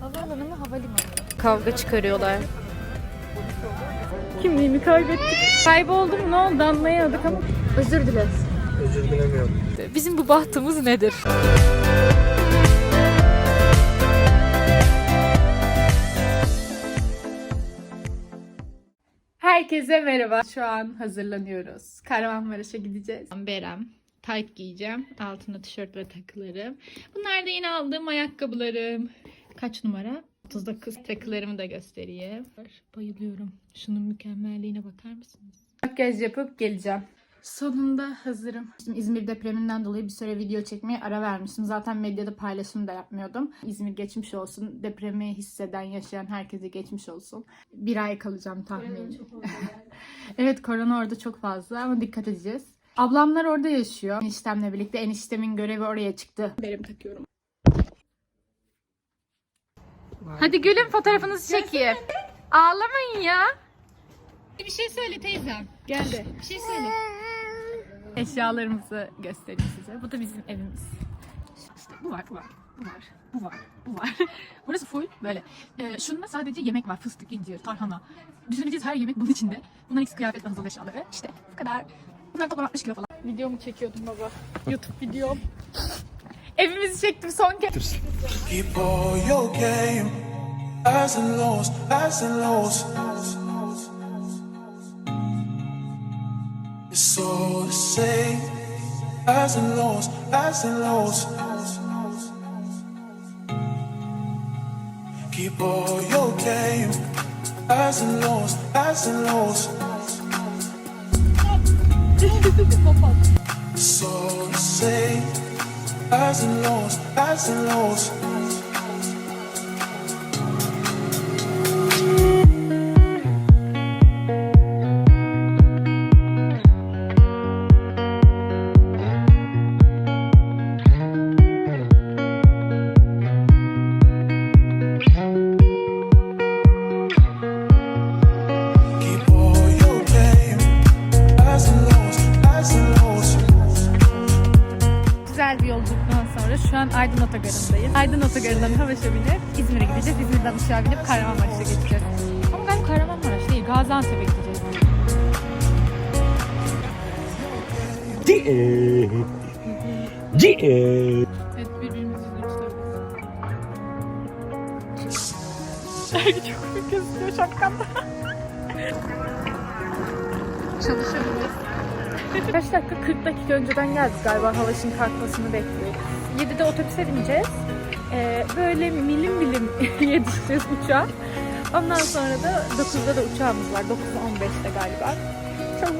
Havaalanı mı havalimanı mı? Kavga çıkarıyorlar. Kimliğimi kaybettik. Kayboldu mu ne oldu anlayamadık ama özür dileriz. Özür dilemiyorum. Bizim bu bahtımız nedir? Herkese merhaba. Şu an hazırlanıyoruz. Kahramanmaraş'a gideceğiz. Berem. Tayt giyeceğim. Altına tişört ve takılarım. Bunlar da yine aldığım ayakkabılarım. Kaç numara? 39. Takılarımı da göstereyim. Bayılıyorum. Şunun mükemmelliğine bakar mısınız? Makyaj yapıp geleceğim. Sonunda hazırım. Şimdi İzmir depreminden dolayı bir süre video çekmeye ara vermiştim. Zaten medyada paylaşım da yapmıyordum. İzmir geçmiş olsun. Depremi hisseden, yaşayan herkese geçmiş olsun. Bir ay kalacağım tahminim. evet korona orada çok fazla ama dikkat edeceğiz. Ablamlar orada yaşıyor. Eniştemle birlikte. Eniştemin görevi oraya çıktı. Benim takıyorum. Hadi gülün fotoğrafınızı çekeyim. Ağlamayın ya. Bir şey söyle teyzem. Geldi. Bir şey söyle. Eşyalarımızı göstereyim size. Bu da bizim evimiz. İşte bu var, bu var, bu var, bu var, bu var. Burası full böyle. Ee, şunda sadece yemek var. Fıstık, incir, tarhana. Düşünebileceğiz her yemek bunun içinde. Bunların ikisi kıyafet ve hazırlık eşyaları. İşte bu kadar. Bunlar toplam 60 kilo falan. Videomu çekiyordum baba. YouTube videom. Evimizi çektim son kez. Keep all your game, highs and lows, highs and lows. It's all the same, highs and lows, highs and lows. Keep all your game, highs and lows, highs and lows. It's all the same, highs and lows, highs and lows. Uçağa binip Kahramanmaraş'a geçeceğiz. Ama ben Kahramanmaraş değil, Gaziantep'e gideceğiz. Evet, birbirimizi izliyoruz tabii. Çok büyük gözüküyor şapkamda. Çalışabiliriz. Kaç dakika? 40 dakika önceden geldik galiba Havaş'ın kalkmasını bekliyoruz. 7'de otobüse bineceğiz. Ee, böyle milim milim yetişeceğiz uçağa. Ondan sonra da 9'da da uçağımız var. 9'da 15'te galiba. Çok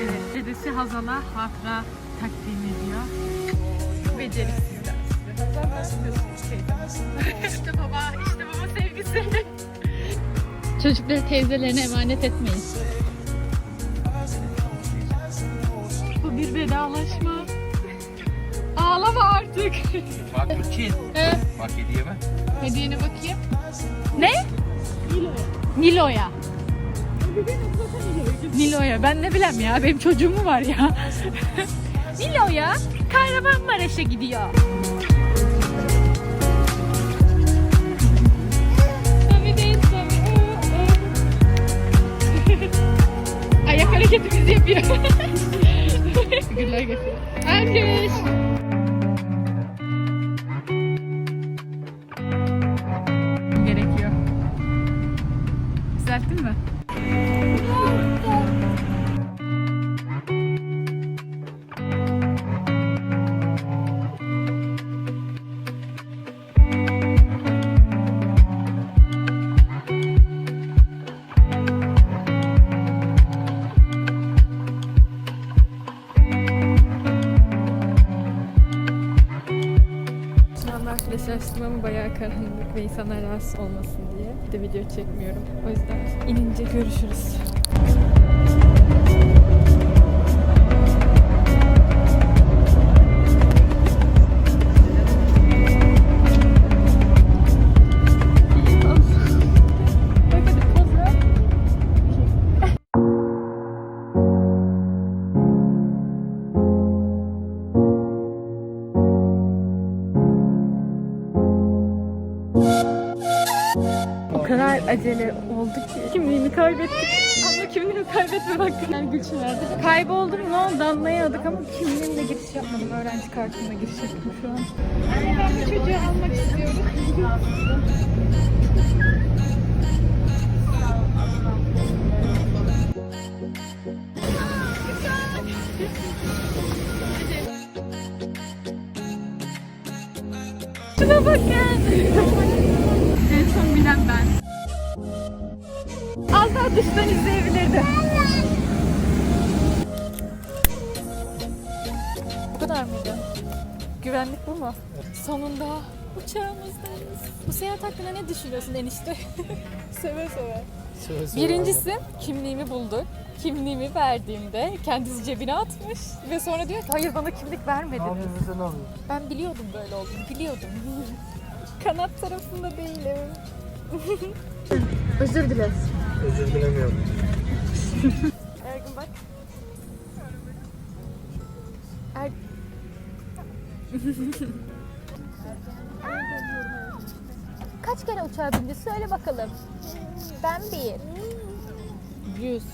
Evet, dedesi Hazal'a hatıra takdim ediyor. Beceriksizler işte baba, işte baba sevgisi. Çocukları teyzelerine emanet etmeyin. Bu bir vedalaşma. Ağlama artık. Bak Gülçin. He, Bak hediyeme. hediyene bakayım. Ne? Nilo'ya. Nilo'ya. Ben ne bileyim ya. Benim çocuğum mu var ya? Nilo'ya Kahramanmaraş'a gidiyor. Ayak hareketimizi yapıyor. Figürler getiriyor. Alkış. Karanlık ve insanlar rahatsız olmasın diye. Bir de video çekmiyorum. O yüzden inince görüşürüz. Acele oldu ki. Kimliğimi kaybettik. Ama kimliğimi kaybetme bak. Yani Gülçin verdi. Kayboldum ne oldu anlayamadık ama kimliğimle giriş yapmadım. Öğrenci kartımla giriş yaptım şu an. Anne ben bu çocuğu almak istiyorum. Şuna bak ya. en son bilen ben. Az daha dıştan izleyebilirdim. Bu kadar mıydı? Güvenlik bu mu? Sonunda uçağımızdayız. Bu seyahat hakkında ne düşünüyorsun enişte? seve seve. Birincisi kimliğimi bulduk. Kimliğimi verdiğimde kendisi cebine atmış ve sonra diyor ki hayır bana kimlik vermediniz. Alıyorsun. Ben biliyordum böyle olduğunu, biliyordum. Kanat tarafında değilim. Özür dileriz. Özür dilemiyorum. Ergun bak. Er... Kaç kere uçağa bindi söyle bakalım. Ben bir. Yüz.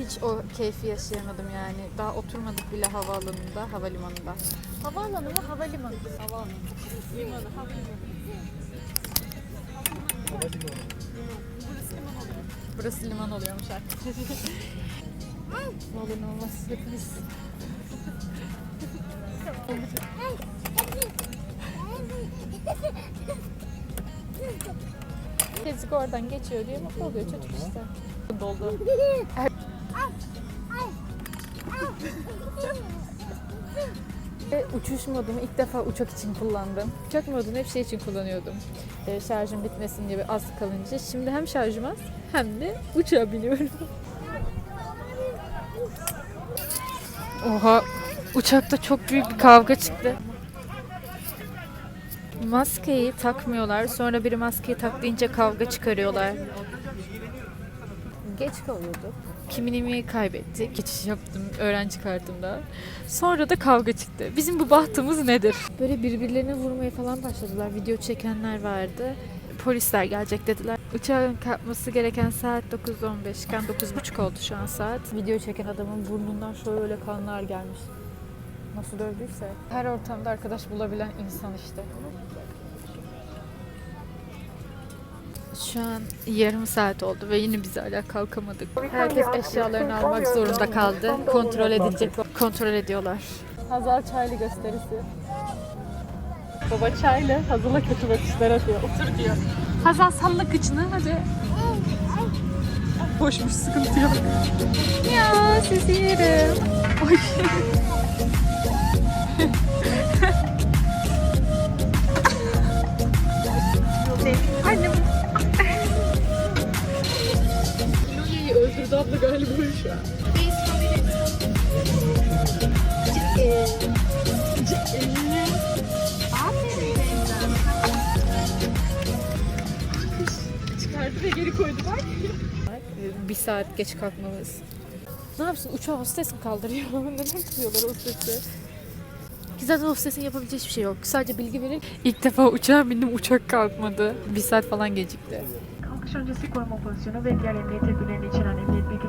Hiç o keyfi yaşayamadım yani. Daha oturmadık bile havaalanında, havalimanında. Havaalanı mı havalimanı? Havaalanı. Limanı, havalimanı. Burası liman oluyormuş artık. ne olur ne olmaz hepimiz. Kezik oradan geçiyor diye mutlu oluyor çocuk işte. Doldu. uçuş modumu ilk defa uçak için kullandım. Uçak modunu hep şey için kullanıyordum. Ee, şarjım bitmesin diye az kalınca. Şimdi hem şarjım az hem de uçağa biniyorum. Oha uçakta çok büyük bir kavga çıktı. Maskeyi takmıyorlar. Sonra biri maskeyi tak deyince kavga çıkarıyorlar. Geç kalıyorduk. Kimliğimi kaybettik. Geçiş yaptım öğrenci kartımda. Sonra da kavga çıktı. Bizim bu bahtımız nedir? Böyle birbirlerini vurmaya falan başladılar. Video çekenler vardı. Polisler gelecek dediler. Uçağın kalkması gereken saat 9.15 iken 9.30 oldu şu an saat. Video çeken adamın burnundan şöyle kanlar gelmiş. Nasıl dövdüyse. Her ortamda arkadaş bulabilen insan işte. Şu an yarım saat oldu ve yine biz hala kalkamadık. Herkes eşyalarını almak zorunda kaldı. Kontrol edecek, kontrol ediyorlar. Hazal Çaylı gösterisi. Baba Çaylı Hazal'a kötü bakışlar atıyor. Otur diyor. Hazal salla kıçını hadi. Boşmuş sıkıntı yok. Ya sizi yerim. Öldürdü abla galiba şu an. Çıkardı ve geri koydu bak. Bir saat geç kalkmamız. Ne yapsın uçağı hostes mi kaldırıyor? Neden tutuyorlar hostesi? Ki zaten hostesin yapabileceği hiçbir şey yok. Sadece bilgi verir. İlk defa uçağa bindim uçak kalkmadı. Bir saat falan gecikti. Kalkış öncesi koruma pozisyonu ve diğer emniyet tedbirlerini içeren emniyet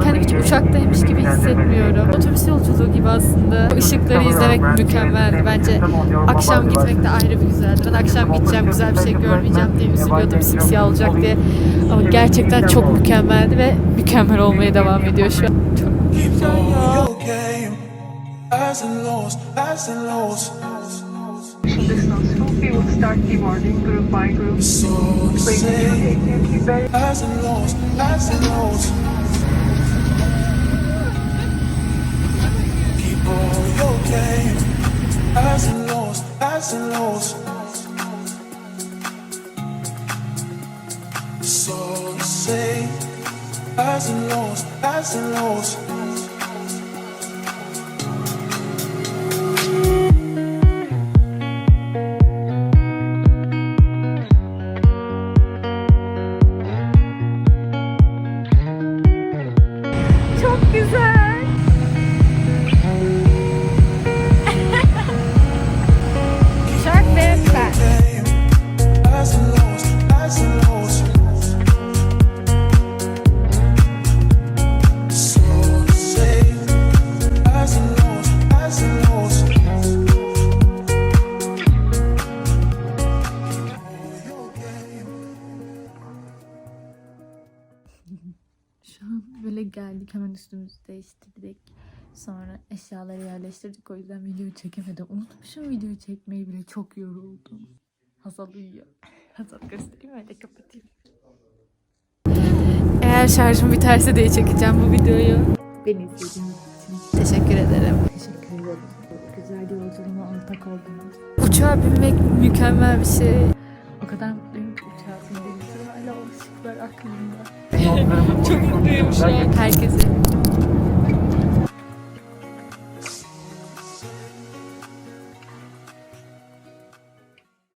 kendimi hiç uçaktaymış gibi hissetmiyorum. Otobüs yolculuğu gibi aslında. O ışıkları izlemek mükemmeldi. Bence akşam gitmek de ayrı bir güzeldi. Ben akşam gideceğim, güzel bir şey görmeyeceğim diye üzülüyordum simsiyah olacak diye. Ama gerçekten çok mükemmeldi ve mükemmel olmaya devam ediyor şu an. Çok güzel ya. okay. Highs and lows, highs and lows. distance 2, we will start deboarding group by group. So Please okay. Highs and lows, highs and lows. So say highs and lows, highs and lows. Üstümüzü değiştirdik. Sonra eşyaları yerleştirdik o yüzden videoyu çekemedim. Unutmuşum videoyu çekmeyi bile çok yoruldum. Hazal uyuyor. Hazal göstereyim öyle kapatayım. Eğer şarjım biterse de çekeceğim bu videoyu. Beni izlediğiniz için teşekkür ederim. Teşekkür ederim. Güzel yolculuğuma ortak oldunuz. Uçağa binmek mükemmel bir şey. O kadar mutluyum ki uçağa bindiğim hala o ışıklar aklımda. Çok mutluyum şu an. Herkese